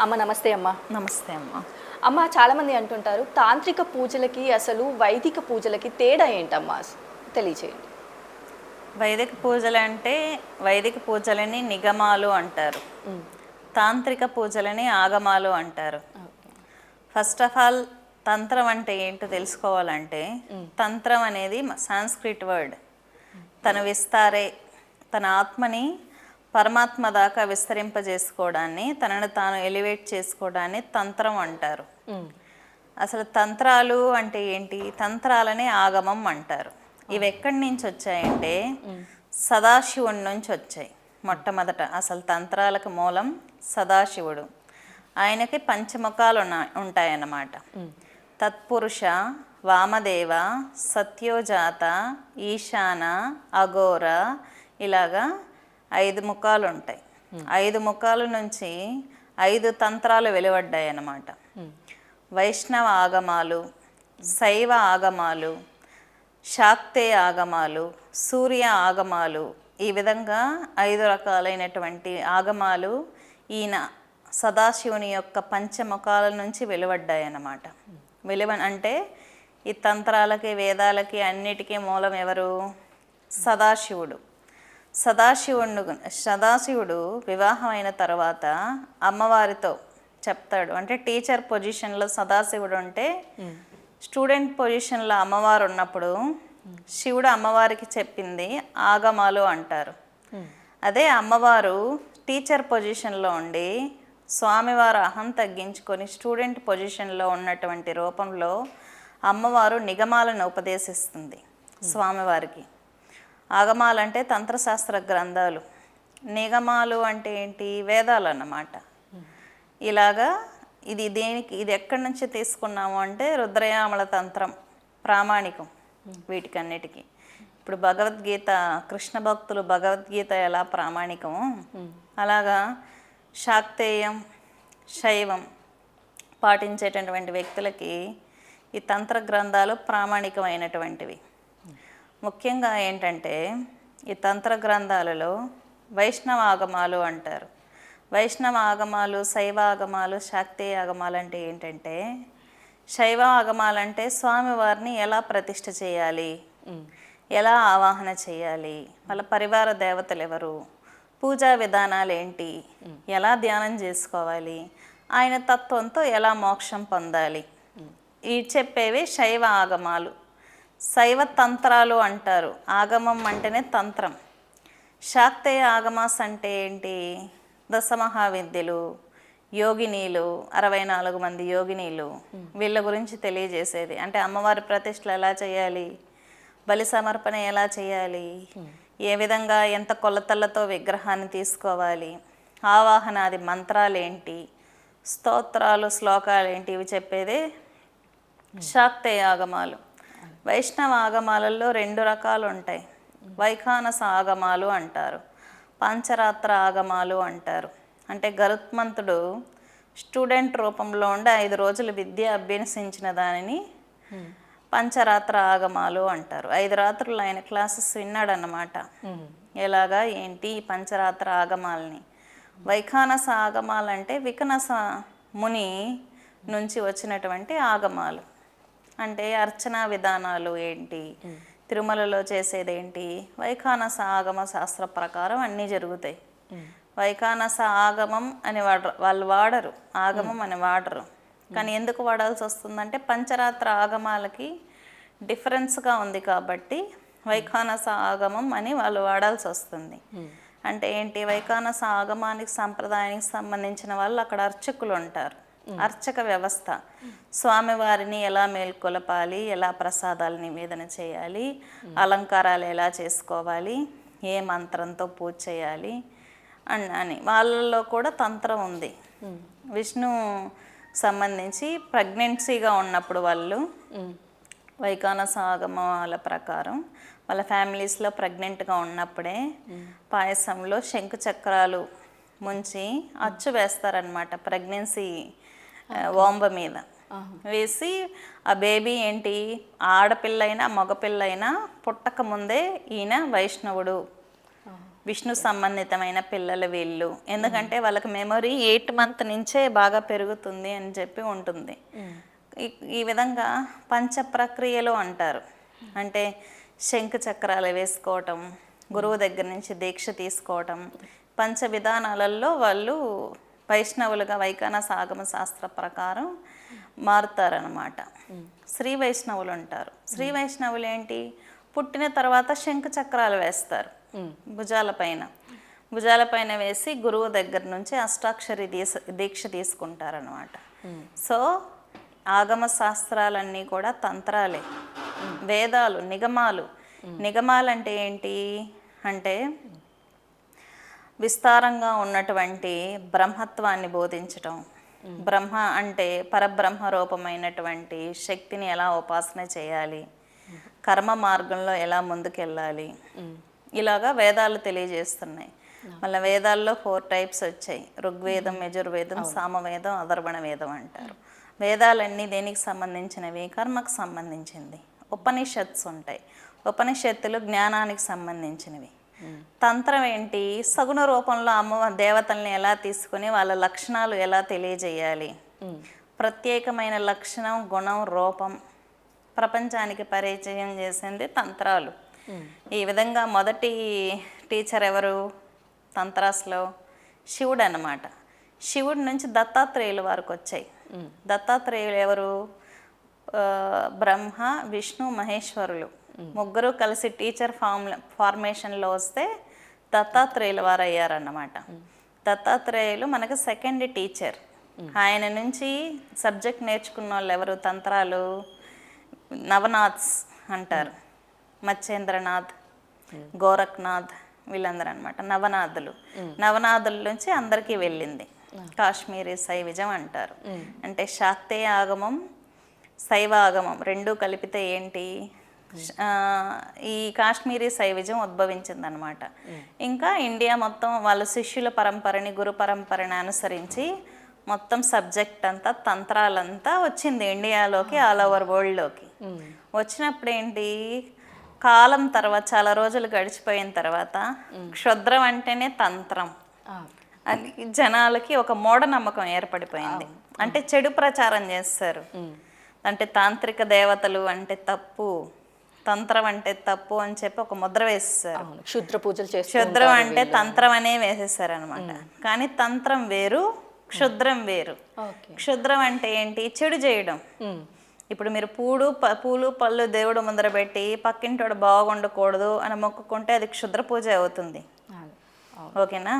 అమ్మ నమస్తే అమ్మ. నమస్తే అమ్మ. అమ్మ చాలామంది అంటుంటారు తాంత్రిక పూజలకి అసలు వైదిక పూజలకి తేడా ఏంటమ్మా? తెలియచేయండి. వైదిక పూజలు అంటే వైదిక పూజలని నిగమాలు అంటారు. తాంత్రిక పూజలని ఆగమాలు అంటారు. ఫస్ట్ ఆఫ్ ఆల్ తంత్రం అంటే ఏంటో తెలుసుకోవాలంటే తంత్రం అనేది సాంస్క్రిట్ వర్డ్. తన విస్తారే తన ఆత్మని పరమాత్మ దాకా విస్తరింపజేసుకోవడాన్ని తనను తాను ఎలివేట్ చేసుకోవడాన్ని తంత్రం అంటారు. అసలు తంత్రాలు అంటే ఏంటి? తంత్రాలనే ఆగమం అంటారు. ఇవి ఎక్కడి నుంచి వచ్చాయంటే సదాశివుడి నుంచి వచ్చాయి మొట్టమొదట. అసలు తంత్రాలకు మూలం సదాశివుడు. ఆయనకి పంచముఖాలు ఉంటాయన్నమాట. తత్పురుష వామదేవ సత్యోజాత ఈశాన అఘోర ఇలాగా ఐదు ముఖాలు ఉంటాయి ఐదు ముఖాల నుంచి ఐదు తంత్రాలు వెలువడ్డాయి అన్నమాట వైష్ణవ ఆగమాలు శైవ ఆగమాలు శాక్తే ఆగమాలు సూర్య ఆగమాలు ఈ విధంగా ఐదు రకాలైనటువంటి ఆగమాలు ఈయన సదాశివుని యొక్క పంచముఖాల నుంచి వెలువడ్డాయి అన్నమాట వెలువ అంటే ఈ తంత్రాలకి వేదాలకి అన్నిటికీ మూలం ఎవరు? సదాశివుడు. సదాశివుడు సదాశివుడు వివాహం అయిన తర్వాత అమ్మవారితో చెప్తాడు. అంటే టీచర్ పొజిషన్లో సదాశివుడు ఉంటే స్టూడెంట్ పొజిషన్లో అమ్మవారు ఉన్నప్పుడు శివుడు అమ్మవారికి చెప్పింది ఆగమాలు అంటారు. అదే అమ్మవారు టీచర్ పొజిషన్లో ఉండి స్వామివారు అహం తగ్గించుకొని స్టూడెంట్ పొజిషన్లో ఉన్నటువంటి రూపంలో అమ్మవారు నిగమాలను ఉపదేశిస్తుంది స్వామివారికి. ఆగమాలంటే తంత్రశాస్త్ర గ్రంథాలు. నిగమాలు అంటే ఏంటి? వేదాలు అన్నమాట ఇలాగా ఇది దేనికి ఇది ఎక్కడి నుంచి తీసుకున్నాము అంటే రుద్రయామల తంత్రం ప్రామాణికం వీటికన్నిటికీ. ఇప్పుడు భగవద్గీత కృష్ణ భక్తులు భగవద్గీత ఎలా ప్రామాణికమో? అలాగా శాక్తేయం శైవం పాటించేటటువంటి వ్యక్తులకి ఈ తంత్ర గ్రంథాలు ప్రామాణికమైనటువంటివి. ముఖ్యంగా ఏంటంటే ఈ తంత్ర గ్రంథాలలో వైష్ణవ ఆగమాలు అంటారు. వైష్ణవ ఆగమాలు శైవ ఆగమాలు శాక్తేయ ఆగమాలు అంటే ఏంటంటే శైవ ఆగమాలు అంటే స్వామివారిని ఎలా ప్రతిష్ఠ చేయాలి? ఎలా ఆవాహన చేయాలి? వాళ్ళ పరివార దేవతలు ఎవరు పూజా విధానాలు ఏంటి ఎలా ధ్యానం చేసుకోవాలి? ఆయన తత్వంతో ఎలా మోక్షం పొందాలి? ఈ చెప్పేవి శైవ ఆగమాలు శైవ తంత్రాలు అంటారు. ఆగమం అంటేనే తంత్రం. శాక్తేయ ఆగమాస్ అంటే ఏంటి? దశమహావిద్యలు యోగినీలు అరవై నాలుగు మంది యోగినీలు వీళ్ళ గురించి తెలియజేసేది. అంటే అమ్మవారి ప్రతిష్టలు ఎలా చేయాలి? బలి సమర్పణ ఎలా చేయాలి? ఏ విధంగా ఎంత కొలతలతో విగ్రహాన్ని తీసుకోవాలి? ఆవాహనాది మంత్రాలు ఏంటి స్తోత్రాలు శ్లోకాలు ఏంటి ఇవి చెప్పేదే శాక్తేయ ఆగమాలు. వైష్ణవ ఆగమాలలో రెండు రకాలు ఉంటాయి వైఖానస ఆగమాలు అంటారు. పంచరాత్ర ఆగమాలు అంటారు. అంటే గరుత్మంతుడు స్టూడెంట్ రూపంలో ఉండి ఐదు రోజులు విద్య అభ్యసించిన దానిని పంచరాత్ర ఆగమాలు అంటారు. ఐదు రాత్రులు ఆయన క్లాసెస్ విన్నాడన్నమాట. ఎలాగా? ఏంటి పంచరాత్ర ఆగమాలని? వైఖానస ఆగమాలంటే వికనస ముని నుంచి వచ్చినటువంటి ఆగమాలు. అంటే అర్చనా విధానాలు ఏంటి? తిరుమలలో చేసేది ఏంటి వైఖానస ఆగమ శాస్త్ర ప్రకారం అన్నీ జరుగుతాయి. వైఖానస ఆగమం అని వాడ వాళ్ళు వాడరు. ఆగమం అని వాడరు. కానీ ఎందుకు వాడాల్సి వస్తుందంటే పంచరాత్ర ఆగమాలకి డిఫరెన్స్గా ఉంది కాబట్టి వైఖానస ఆగమం అని వాళ్ళు వాడాల్సి వస్తుంది. అంటే ఏంటి? వైఖానస ఆగమానికి సంప్రదాయానికి సంబంధించిన వాళ్ళు అక్కడ అర్చకులు ఉంటారు. అర్చక వ్యవస్థ. స్వామివారిని ఎలా మేల్కొలపాలి ఎలా ప్రసాదాలు నివేదన చేయాలి అలంకారాలు ఎలా చేసుకోవాలి ఏ మంత్రంతో పూజ చేయాలి అని అని. వాళ్ళల్లో కూడా తంత్రం ఉంది. విష్ణు సంబంధించి ప్రెగ్నెన్సీగా ఉన్నప్పుడు వాళ్ళు వైకానస ఆగమాల ప్రకారం వాళ్ళ ఫ్యామిలీస్లో ప్రెగ్నెంట్గా ఉన్నప్పుడే పాయసంలో శంకు చక్రాలు ముంచి అచ్చు వేస్తారనమాట ప్రెగ్నెన్సీ ఓంబ మీద. వేసి ఆ బేబీ ఏంటి? ఆడపిల్లైనా మగపిల్లైనా పుట్టక ముందే ఈయన వైష్ణవుడు. విష్ణు సంబంధితమైన పిల్లలు వీళ్ళు. ఎందుకంటే వాళ్ళకి మెమొరీ ఎయిట్ మంత్ నుంచే బాగా పెరుగుతుంది అని చెప్పి ఉంటుంది. ఈ- విధంగా పంచ ప్రక్రియలు అంటారు. అంటే శంఖ చక్రాలు వేసుకోవటం గురువు దగ్గర నుంచి దీక్ష తీసుకోవటం పంచ విధానాలలో వాళ్ళు వైష్ణవులుగా వైఖాన సాగమ శాస్త్ర ప్రకారం మారుతారనమాట శ్రీ వైష్ణవులు అంటారు శ్రీ వైష్ణవులు ఏంటి పుట్టిన తర్వాత శంఖ చక్రాలు వేస్తారు. భుజాల పైన. భుజాల పైన వేసి గురువు దగ్గర నుంచి అష్టాక్షరి దీక్ష దీక్ష తీసుకుంటారనమాట సో ఆగమ శాస్త్రాలన్నీ కూడా తంత్రాలే. వేదాలు నిగమాలు. నిగమాలంటే ఏంటి? అంటే విస్తారంగా ఉన్నటువంటి బ్రహ్మత్వాన్ని బోధించటం. బ్రహ్మ అంటే పరబ్రహ్మ రూపమైనటువంటి శక్తిని ఎలా ఉపాసన చేయాలి? కర్మ మార్గంలో ఎలా ముందుకెళ్ళాలి? ఇలాగా వేదాలు తెలియజేస్తున్నాయి. మళ్ళీ వేదాల్లో ఫోర్ టైప్స్ వచ్చాయి. ఋగ్వేదం యజుర్వేదం సామవేదం అధర్వణ వేదం అంటారు. వేదాలన్నీ దేనికి సంబంధించినవి? కర్మకు సంబంధించింది. ఉపనిషత్స్ ఉంటాయి. ఉపనిషత్తులు జ్ఞానానికి సంబంధించినవి. తంత్రం ఏంటి సగుణ రూపంలో అమ్మ దేవతల్ని ఎలా తీసుకుని వాళ్ళ లక్షణాలు ఎలా తెలియజేయాలి? ప్రత్యేకమైన లక్షణం గుణం రూపం. ప్రపంచానికి పరిచయం చేసింది తంత్రాలు. ఈ విధంగా మొదటి టీచర్ ఎవరు? తంత్రాస్లో శివుడు అన్నమాట శివుడి నుంచి దత్తాత్రేయుల వారికి వచ్చాయి. దత్తాత్రేయులు ఎవరు? బ్రహ్మ విష్ణు మహేశ్వరులు. ముగ్గురు కలిసి టీచర్ ఫార్మ్ ఫార్మేషన్లో వస్తే దత్తాత్రేయుల వారు అయ్యారన్నమాట దత్తాత్రేయులు మనకు సెకండ్ టీచర్ ఆయన నుంచి సబ్జెక్ట్ నేర్చుకున్న వాళ్ళు ఎవరు? తంత్రాలు నవనాథ్స్ అంటారు. మచ్చేంద్రనాథ్ గోరఖ్నాథ్ వీళ్ళందరూ అనమాట నవనాథులు. నవనాథుల నుంచి అందరికీ వెళ్ళింది. కాశ్మీరీ శైవిజం అంటారు. అంటే శాక్తేయ ఆగమం శైవ ఆగమం రెండు కలిపితే ఏంటి? ఈ కాశ్మీరీ శైవిజం ఉద్భవించింది అనమాట ఇంకా ఇండియా మొత్తం వాళ్ళ శిష్యుల పరంపరని గురు పరంపరని అనుసరించి మొత్తం సబ్జెక్ట్ అంతా తంత్రాలంతా వచ్చింది ఇండియాలోకి ఆల్ ఓవర్ వరల్డ్లోకి. వచ్చినప్పుడు ఏంటి కాలం తర్వాత చాలా రోజులు గడిచిపోయిన తర్వాత క్షుద్రం అంటేనే తంత్రం. అది జనాలకి ఒక మూఢనమ్మకం ఏర్పడిపోయింది. అంటే చెడు ప్రచారం చేస్తారు. అంటే తాంత్రిక దేవతలు అంటే తప్పు. తంత్రం అంటే తప్పు అని చెప్పి ఒక ముద్ర వేసేసారు. క్షుద్ర పూజలు చేస్తూ క్షుద్రం అంటే తంత్రం అనే వేసేసారు అనమాట కానీ తంత్రం వేరు క్షుద్రం వేరు. క్షుద్రం అంటే ఏంటి? చెడు చేయడం. ఇప్పుడు మీరు పూడు పూలు పళ్ళు దేవుడు ముందర పెట్టి పక్కింటోడు బాగుండకూడదు అని మొక్కుకుంటే అది క్షుద్ర పూజ అవుతుంది. ఓకేనా?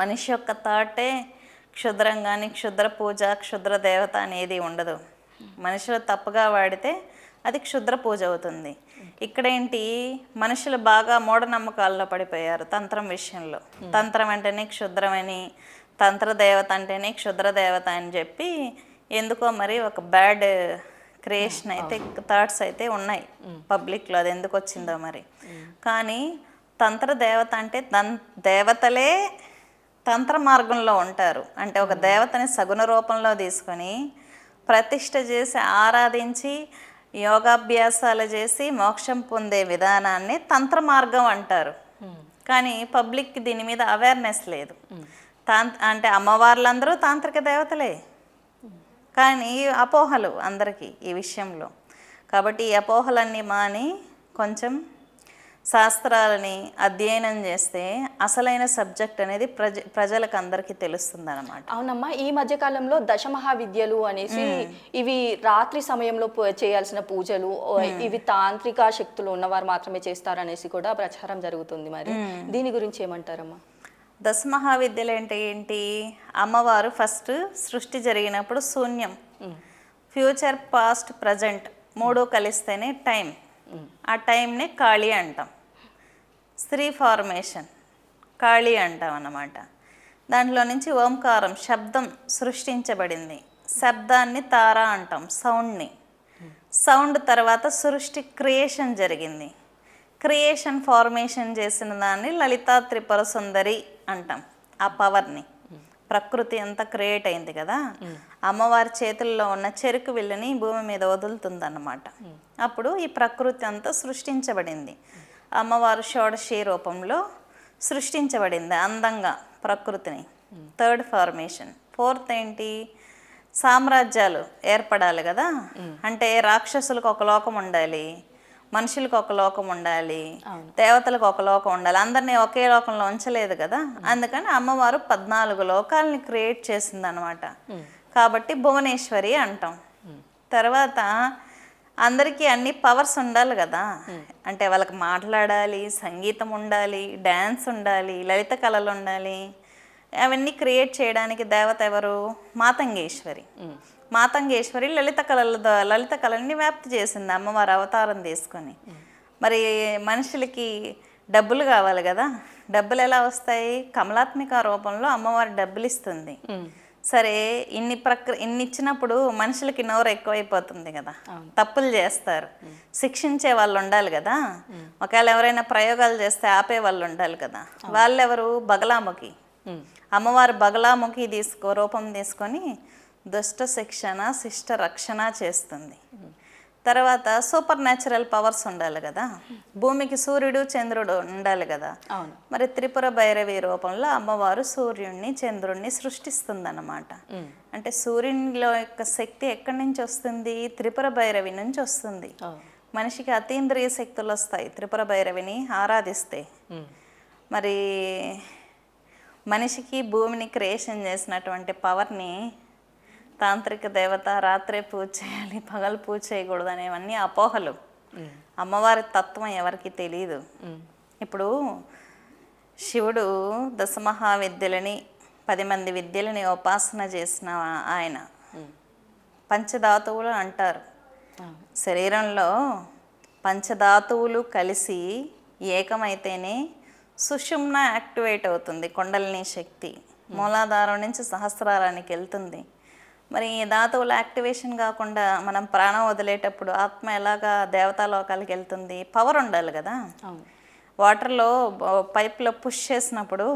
మనిషి యొక్క తాటే క్షుద్రం కానీ క్షుద్ర పూజ క్షుద్ర దేవత అనేది ఉండదు. మనుషులు తప్పుగా వాడితే అది క్షుద్ర పూజ అవుతుంది. ఇక్కడేంటి? మనుషులు బాగా మూఢనమ్మకాల్లో పడిపోయారు తంత్రం విషయంలో. తంత్రం అంటేనే క్షుద్రమని తంత్ర దేవత అంటేనే క్షుద్ర దేవత అని చెప్పి ఎందుకో మరి ఒక బ్యాడ్ క్రియేషన్ అయితే థాట్స్ అయితే ఉన్నాయి పబ్లిక్లో అది ఎందుకు వచ్చిందో మరి. కానీ తంత్ర దేవత అంటే దన్ దేవతలే తంత్ర మార్గంలో ఉంటారు. అంటే ఒక దేవతని సగుణ రూపంలో తీసుకొని ప్రతిష్ట చేసి ఆరాధించి యోగాభ్యాసాలు చేసి మోక్షం పొందే విధానాన్ని తంత్ర మార్గం అంటారు కానీ పబ్లిక్కి దీని మీద అవేర్నెస్ లేదు. తాంత్ అంటే అమ్మవార్లందరూ తాంత్రిక దేవతలే. కానీ అపోహలు అందరికీ ఈ విషయంలో. కాబట్టి ఈ అపోహలన్నీ మాని కొంచెం శాస్త్రాలని అధ్యయనం చేస్తే అసలైన సబ్జెక్ట్ అనేది ప్రజ ప్రజలకు అందరికీ తెలుస్తుంది అనమాట అవునమ్మా ఈ మధ్య కాలంలో దశమహావిద్యలు అనేసి ఇవి రాత్రి సమయంలో చేయాల్సిన పూజలు ఇవి తాంత్రిక శక్తులు ఉన్నవారు మాత్రమే చేస్తారనేసి కూడా ప్రచారం జరుగుతుంది మరి. దీని గురించి ఏమంటారమ్మా? దశ మహావిద్యలు అంటే ఏంటి? అమ్మవారు ఫస్ట్ సృష్టి జరిగినప్పుడు శూన్యం. ఫ్యూచర్ పాస్ట్ ప్రజెంట్ మూడు కలిస్తేనే టైం. ఆ టైంని ఖాళీ అంటాం. స్త్రీ ఫార్మేషన్ ఖాళీ అంటాం అన్నమాట. దాంట్లో నుంచి ఓంకారం శబ్దం సృష్టించబడింది. శబ్దాన్ని తార అంటాం సౌండ్ని. సౌండ్ తర్వాత సృష్టి క్రియేషన్ జరిగింది. క్రియేషన్ ఫార్మేషన్ చేసిన దాన్ని లలితా త్రిపుర సుందరి అంటాం ఆ పవర్ని. ప్రకృతి అంతా క్రియేట్ అయింది కదా. అమ్మవారి చేతుల్లో ఉన్న చెరుకు విల్లుని భూమి మీద వదులుతుందన్నమాట. అప్పుడు ఈ ప్రకృతి అంతా సృష్టించబడింది. అమ్మవారు షోడశి రూపంలో సృష్టించబడింది అందంగా ప్రకృతిని. Third formation. ఫోర్త్ ఏంటి? సామ్రాజ్యాలు ఏర్పడాలి కదా? అంటే రాక్షసులకు ఒక లోకం ఉండాలి మనుషులకు ఒక లోకం ఉండాలి దేవతలకు ఒక లోకం ఉండాలి. అందరినీ ఒకే లోకంలో ఉంచలేదు కదా? అందుకని అమ్మవారు పద్నాలుగు లోకాలని క్రియేట్ చేసిందనమాట కాబట్టి భువనేశ్వరి అంటాం. తర్వాత అందరికీ అన్ని పవర్స్ ఉండాలి కదా. అంటే వాళ్ళకి మాట్లాడాలి సంగీతం ఉండాలి డ్యాన్స్ ఉండాలి లలిత కళలు ఉండాలి. అవన్నీ క్రియేట్ చేయడానికి దేవత ఎవరు? మాతంగేశ్వరి. మాతంగేశ్వరి లలిత కళల లలిత కళల్ని వ్యాప్తి చేసింది అమ్మవారి అవతారం తీసుకొని. మరి మనుషులకి డబ్బులు కావాలి కదా. డబ్బులు ఎలా వస్తాయి? కమలాత్మిక రూపంలో అమ్మవారి డబ్బులు ఇస్తుంది సరే ఇన్ని ప్రక్ర ఇన్ని ఇచ్చినప్పుడు మనుషులకి నోరు ఎక్కువైపోతుంది కదా. తప్పులు చేస్తారు. శిక్షించే వాళ్ళు ఉండాలి కదా. ఒకవేళ ఎవరైనా ప్రయోగాలు చేస్తే ఆపే వాళ్ళు ఉండాలి కదా. వాళ్ళెవరు? బగలాముఖి. అమ్మవారు బగలాముఖి తీసుకో రూపం తీసుకొని దుష్ట శిక్షణ శిష్ట రక్షణ చేస్తుంది. తర్వాత సూపర్ న్యాచురల్ పవర్స్ ఉండాలి కదా. భూమికి సూర్యుడు చంద్రుడు ఉండాలి కదా. అవును. మరి త్రిపుర భైరవి రూపంలో అమ్మవారు సూర్యుడిని చంద్రుడిని సృష్టిస్తుందన్నమాట. అంటే సూర్యునిలో యొక్క శక్తి ఎక్కడి నుంచి వస్తుంది? త్రిపుర భైరవి నుంచి వస్తుంది. మనిషికి అతీంద్రియ శక్తులు వస్తాయి. త్రిపుర భైరవిని ఆరాధిస్తే. మరి మనిషికి భూమిని క్రియేషన్ చేసినటువంటి పవర్ని తాంత్రిక దేవత రాత్రే పూజ చేయాలి పగలు పూజ చేయకూడదు అనేవన్నీ అపోహలు. అమ్మవారి తత్వం ఎవరికి తెలియదు ఇప్పుడు శివుడు దశమహావిద్యలని పది మంది విద్యలని ఉపాసన చేసిన ఆయన. పంచధాతువులు అంటారు. శరీరంలో పంచధాతువులు కలిసి ఏకమైతేనే సుషుమ్న యాక్టివేట్ అవుతుంది కొండలిని శక్తి. మూలాధారం నుంచి సహస్రారానికి వెళ్తుంది. మరి ఈ ధాతువుల యాక్టివేషన్ కాకుండా మనం ప్రాణం వదిలేటప్పుడు ఆత్మ ఎలాగా దేవతాలోకాలకి వెళ్తుంది? పవర్ ఉండాలి కదా. వాటర్లో పైప్లో పుష్ చేసినప్పుడు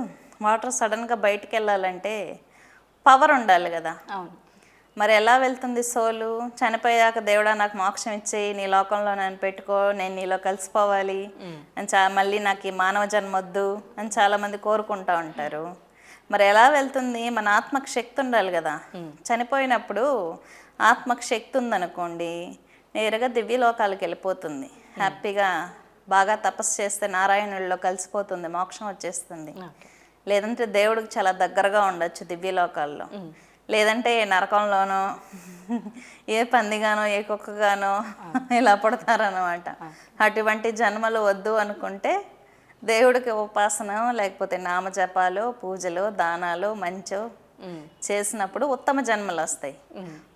వాటర్ సడన్గా బయటికి వెళ్ళాలంటే పవర్ ఉండాలి కదా. అవును. మరి ఎలా వెళ్తుంది సోలు? చనిపోయాక దేవుడా నాకు మోక్షం ఇచ్చేయి నీ లోకంలో నన్ను పెట్టుకో నేను నీలో కలిసిపోవాలి అని చా మళ్ళీ నాకు ఈ మానవ జన్మ వద్దు అని చాలామంది కోరుకుంటా ఉంటారు. మరి ఎలా వెళ్తుంది? మన ఆత్మకు శక్తి ఉండాలి కదా. చనిపోయినప్పుడు ఆత్మకు శక్తి ఉందనుకోండి నేరుగా దివ్యలోకాలకు వెళ్ళిపోతుంది. హ్యాపీగా బాగా తపస్సు చేస్తే నారాయణుల్లో కలిసిపోతుంది మోక్షం వచ్చేస్తుంది. లేదంటే దేవుడికి చాలా దగ్గరగా ఉండొచ్చు దివ్యలోకాల్లో. లేదంటే ఏ నరకంలోనో ఏ పందిగానో ఏ కుక్కగానో ఇలా పుడతారనమాట అటువంటి జన్మలు వద్దు అనుకుంటే దేవుడికి ఉపాసన లేకపోతే నామజపాలు పూజలు దానాలు మంచో చేసినప్పుడు ఉత్తమ జన్మలు వస్తాయి.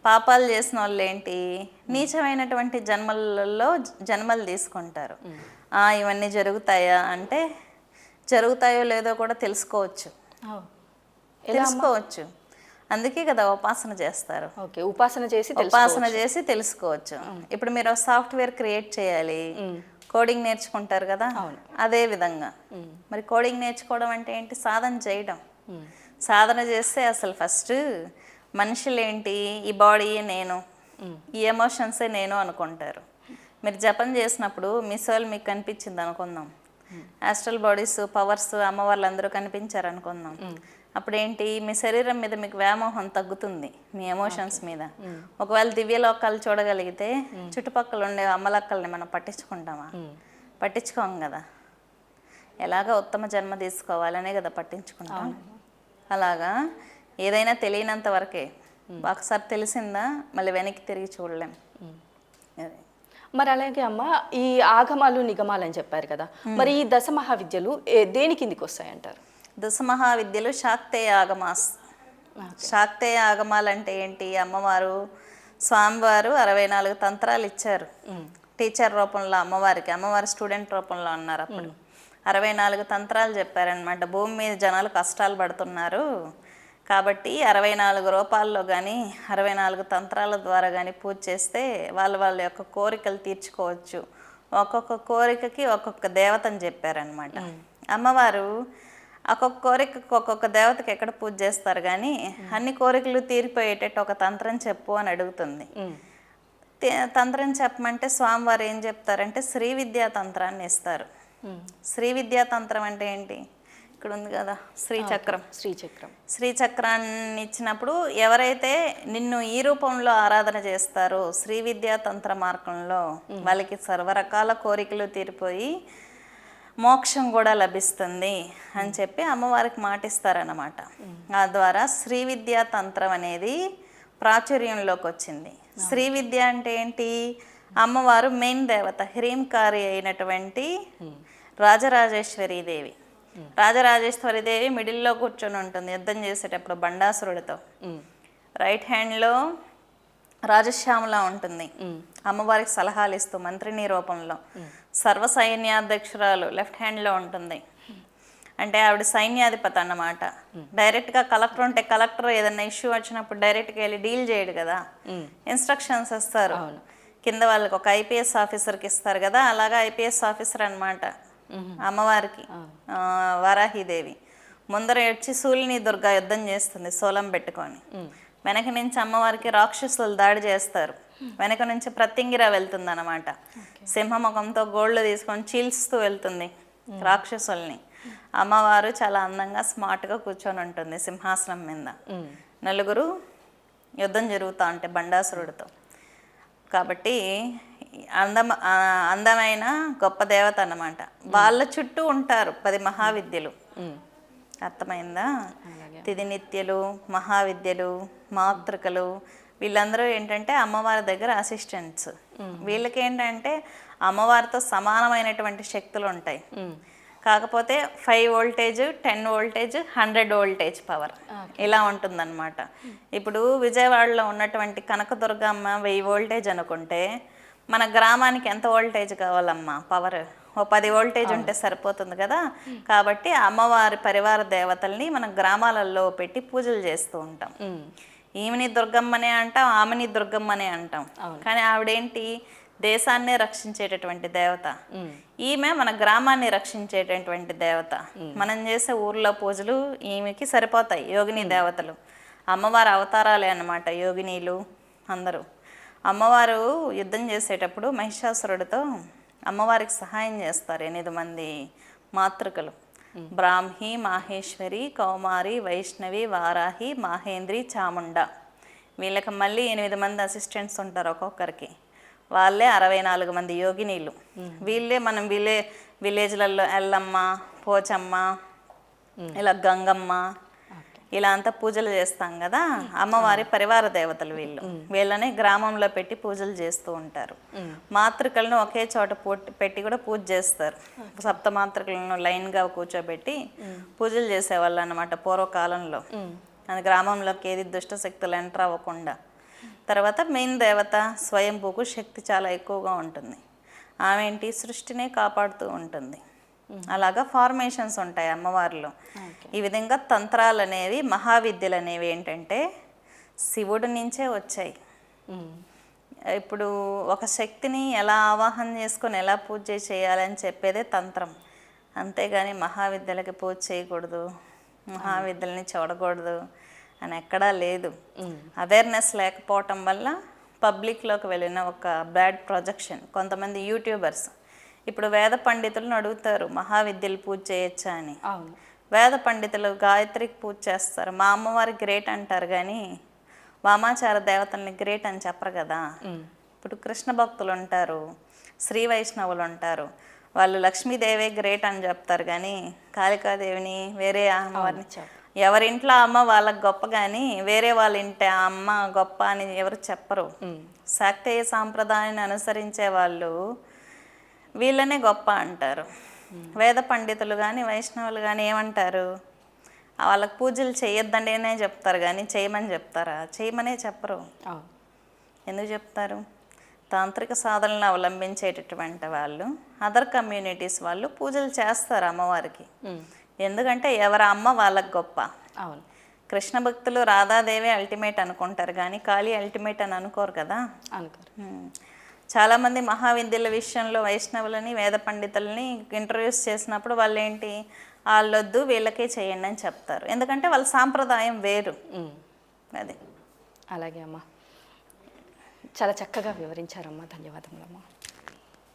పాపాలు చేసిన వాళ్ళు ఏంటి? నీచమైనటువంటి జన్మలలో జన్మలు తీసుకుంటారు. ఆ, ఇవన్నీ జరుగుతాయా అంటే జరుగుతాయో లేదో కూడా తెలుసుకోవచ్చు. తెలుసుకోవచ్చు. అందుకే కదా ఉపాసన చేస్తారు. ఓకే ఉపాసన చేసి ఉపాసన చేసి తెలుసుకోవచ్చు. ఇప్పుడు మీరు సాఫ్ట్వేర్ క్రియేట్ చేయాలి. కోడింగ్ నేర్చుకుంటారు కదా? అదే విధంగా. మరి కోడింగ్ నేర్చుకోవడం అంటే ఏంటి? సాధన చేయడం. సాధన చేస్తే అసలు ఫస్ట్ మనుషులు ఏంటి ఈ బాడీయే నేను. ఈ ఎమోషన్సే నేను అనుకుంటారు. మీరు జపం చేసినప్పుడు మీ సోల్ మీకు కనిపించింది అనుకుందాం. ఆస్ట్రల్ బాడీస్ పవర్స్ అమ్మవార్లు అందరూ కనిపించారు అనుకుందాం అప్పుడు ఏంటి మీ శరీరం మీద మీకు వ్యామోహం తగ్గుతుంది మీ ఎమోషన్స్ మీద. ఒకవేళ దివ్యలోకాలు చూడగలిగితే చుట్టుపక్కల ఉండే అమ్మలక్కల్ని మనం పట్టించుకుంటామా? పట్టించుకోం కదా. ఎలాగ ఉత్తమ జన్మ తీసుకోవాలనే కదా పట్టించుకుంటాం. అలాగా ఏదైనా తెలియనంత వరకే. ఒకసారి తెలిసిందా? మళ్ళీ వెనక్కి తిరిగి చూడలేం. అదే. మరి అలాగే అమ్మ ఈ ఆగమాలు నిగమాలు అని చెప్పారు కదా. మరి ఈ దశ మహావిద్యలు దేని కిందికి వస్తాయంటారు? దశమహావిద్యలు శాక్తేయ ఆగమాస్ శాక్తేయ ఆగమాలు అంటే ఏంటి? అమ్మవారు స్వామివారు అరవై నాలుగు తంత్రాలు ఇచ్చారు. టీచర్ రూపంలో అమ్మవారికి అమ్మవారి స్టూడెంట్ రూపంలో ఉన్నారు అప్పుడు. అరవై నాలుగు తంత్రాలు చెప్పారనమాట భూమి మీద జనాలు కష్టాలు పడుతున్నారు. కాబట్టి అరవై నాలుగు రూపాల్లో కానీ అరవై నాలుగు తంత్రాల ద్వారా కానీ పూజ చేస్తే వాళ్ళ వాళ్ళ యొక్క కోరికలు తీర్చుకోవచ్చు. ఒక్కొక్క కోరికకి ఒక్కొక్క దేవతని చెప్పారనమాట అమ్మవారు ఒక్కొక్క కోరికకు ఒక్కొక్క దేవతకి ఎక్కడ పూజ చేస్తారు కానీ అన్ని కోరికలు తీరిపోయేటట్టు ఒక తంత్రం చెప్పు అని అడుగుతుంది. తంత్రం చెప్పమంటే స్వామివారు ఏం చెప్తారంటే శ్రీ విద్యా తంత్రాన్ని ఇస్తారు. శ్రీ విద్యా తంత్రం అంటే ఏంటి? ఇక్కడ ఉంది కదా శ్రీచక్రం శ్రీచక్రం శ్రీచక్రాన్ని ఇచ్చినప్పుడు ఎవరైతే నిన్ను ఈ రూపంలో ఆరాధన చేస్తారో శ్రీ విద్యా తంత్ర మార్గంలో వాళ్ళకి సర్వరకాల కోరికలు తీరిపోయి మోక్షం కూడా లభిస్తుంది అని చెప్పి అమ్మవారికి మాటిస్తారన్నమాట. ఆ ద్వారా శ్రీ విద్యా తంత్రం అనేది ప్రాచుర్యంలోకి వచ్చింది. శ్రీ విద్య అంటే ఏంటి? అమ్మవారు మెయిన్ దేవత హ్రీంకారి అయినటువంటి రాజరాజేశ్వరి దేవి. రాజరాజేశ్వరి దేవి మిడిల్లో కూర్చొని ఉంటుంది యుద్ధం చేసేటప్పుడు బండాసురుడితో. రైట్ హ్యాండ్లో రాజశ్యామల ఉంటుంది. అమ్మవారికి సలహాలు ఇస్తూ మంత్రిని రూపంలో. సర్వ సైన్యాధ్యక్షురాలు లెఫ్ట్ హ్యాండ్లో ఉంటుంది. అంటే ఆవిడ సైన్యాధిపతి అన్నమాట. డైరెక్ట్గా కలెక్టర్ ఉంటే కలెక్టర్ ఏదైనా ఇష్యూ వచ్చినప్పుడు డైరెక్ట్గా వెళ్ళి డీల్ చేయడు కదా. ఇన్స్ట్రక్షన్స్ ఇస్తారు. కింద వాళ్ళకి ఒక ఐపీఎస్ ఆఫీసర్కి ఇస్తారు కదా అలాగా ఐపీఎస్ ఆఫీసర్ అన్నమాట. అమ్మవారికి. వారాహిదేవి ముందర వచ్చి సూలిని దుర్గా యుద్ధం చేస్తుంది సోలం పెట్టుకొని. వెనక నుంచి అమ్మవారికి రాక్షసులు దాడి చేస్తారు. వెనక నుంచి ప్రత్యంగిర వెళ్తుంది అనమాట సింహముఖంతో గోళ్ళు తీసుకొని చీల్స్తూ వెళ్తుంది రాక్షసుల్ని. అమ్మవారు చాలా అందంగా స్మార్ట్గా కూర్చొని ఉంటుంది సింహాసనం మీద. నలుగురు యుద్ధం జరుగుతూ ఉంటే బండాసురుడితో. కాబట్టి అందమ ఆ, అందమైన గొప్ప దేవత అన్నమాట. వాళ్ళ చుట్టూ ఉంటారు పది మహావిద్యలు. అర్థమైందా? తిది నిత్యలు మహావిద్యలు మాతృకలు. వీళ్ళందరూ ఏంటంటే అమ్మవారి దగ్గర అసిస్టెంట్స్ వీళ్ళకి ఏంటంటే అమ్మవారితో సమానమైనటువంటి శక్తులు ఉంటాయి. కాకపోతే five voltage ten voltage hundred voltage power ఇలా ఉంటుందన్నమాట. ఇప్పుడు విజయవాడలో ఉన్నటువంటి కనకదుర్గమ్మ వెయ్యి వోల్టేజ్ అనుకుంటే మన గ్రామానికి ఎంత వోల్టేజ్ కావాలమ్మా? పవర్ ఓ పది వోల్టేజ్ ఉంటే సరిపోతుంది కదా? కాబట్టి అమ్మవారి పరివార దేవతల్ని మనం గ్రామాలలో పెట్టి పూజలు చేస్తూ ఉంటాం. ఈమెని దుర్గమ్మనే అంటాం ఆమెని దుర్గమ్మనే అంటాం. కానీ ఆవిడేంటి? దేశాన్నే రక్షించేటటువంటి దేవత. ఈమె మన గ్రామాన్ని రక్షించేటటువంటి దేవత. మనం చేసే ఊర్లో పూజలు ఈమెకి సరిపోతాయి యోగిని దేవతలు. అమ్మవారి అవతారాలే అన్నమాట యోగినీలు అందరూ. అమ్మవారు యుద్ధం చేసేటప్పుడు మహిషాసురుడితో అమ్మవారికి సహాయం చేస్తారు ఎనిమిది మంది మాతృకలు. బ్రాహ్మి మాహేశ్వరి కౌమారి వైష్ణవి వారాహి మాహేంద్రి చాముండ. వీళ్ళకి మళ్ళీ ఎనిమిది మంది అసిస్టెంట్స్ ఉంటారు ఒక్కొక్కరికి. వాళ్ళే అరవై నాలుగు మంది యోగినీలు వీళ్ళే మనం విలే విలేజ్లలో ఎల్లమ్మ పోచమ్మ ఇలా గంగమ్మ ఇలా అంతా పూజలు చేస్తాం కదా అమ్మవారి పరివార దేవతలు వీళ్ళు. వీళ్ళని గ్రామంలో పెట్టి పూజలు చేస్తూ ఉంటారు. మాతృకలను ఒకే చోట పూట్- పెట్టి కూడా పూజ చేస్తారు. సప్త మాతృకలను లైన్గా కూర్చోబెట్టి పూజలు చేసేవాళ్ళు అనమాట పూర్వకాలంలో. అది గ్రామంలోకి ఏది దుష్ట శక్తులు ఎంటర్ అవ్వకుండా. తర్వాత మెయిన్ దేవత స్వయంభూకు శక్తి చాలా ఎక్కువగా ఉంటుంది. ఆమె ఏంటి? సృష్టినే కాపాడుతూ ఉంటుంది. అలాగా ఫార్మేషన్స్ ఉంటాయి అమ్మవారిలో. ఈ విధంగా తంత్రాలు అనేవి మహావిద్యలు అనేవి ఏంటంటే శివుడి నుంచే వచ్చాయి. ఇప్పుడు ఒక శక్తిని ఎలా ఆవాహన చేసుకొని ఎలా పూజ చేయాలని చెప్పేదే తంత్రం. అంతేగాని మహావిద్యలకి పూజ చేయకూడదు మహావిద్యల్ని చూడకూడదు అని ఎక్కడా లేదు. అవేర్నెస్ లేకపోవటం వల్ల పబ్లిక్లోకి వెళ్ళిన ఒక బ్యాడ్ ప్రొజెక్షన్ కొంతమంది యూట్యూబర్స్ ఇప్పుడు వేద పండితులను అడుగుతారు మహావిద్యలు పూజ చేయొచ్చా అని. వేద పండితులు గాయత్రికి పూజ చేస్తారు. మా అమ్మవారి గ్రేట్ అంటారు కానీ వామాచార దేవతల్ని గ్రేట్ అని చెప్పరు కదా. ఇప్పుడు కృష్ణ భక్తులు ఉంటారు శ్రీ వైష్ణవులు ఉంటారు. వాళ్ళు లక్ష్మీదేవే గ్రేట్ అని చెప్తారు కానీ కాళికాదేవిని వేరే అమ్మవారిని ఎవరింట్లో అమ్మ వాళ్ళకి గొప్ప కానీ వేరే వాళ్ళ ఇంటి ఆ అమ్మ గొప్ప అని ఎవరు చెప్పరు. శాక్తేయ సాంప్రదాయాన్ని అనుసరించే వాళ్ళు వీళ్ళనే గొప్ప అంటారు. వేద పండితులు కానీ వైష్ణవులు కానీ ఏమంటారు? వాళ్ళకి పూజలు చేయొద్దండి అనే చెప్తారు కానీ చేయమని చెప్తారా? చేయమనే చెప్పరు. ఎందుకు చెప్తారు? తాంత్రిక సాధనలను అవలంబించేటటువంటి వాళ్ళు అదర్ కమ్యూనిటీస్ వాళ్ళు పూజలు చేస్తారు అమ్మవారికి. ఎందుకంటే ఎవరి అమ్మ వాళ్ళకి గొప్ప. అవును. కృష్ణ భక్తులు రాధాదేవి అల్టిమేట్ అనుకుంటారు కానీ కాళీ అల్టిమేట్ అని అనుకోరు కదా? అనుకోరు. చాలామంది మహావిద్యల విషయంలో వైష్ణవులని వేద పండితులని ఇంట్రడ్యూస్ చేసినప్పుడు వాళ్ళు ఏంటి వాళ్ళొద్దు వీళ్ళకే చేయండి అని చెప్తారు. ఎందుకంటే వాళ్ళ సాంప్రదాయం వేరు. అది. అలాగే అమ్మా. చాలా చక్కగా వివరించారమ్మా. ధన్యవాదములమ్మా.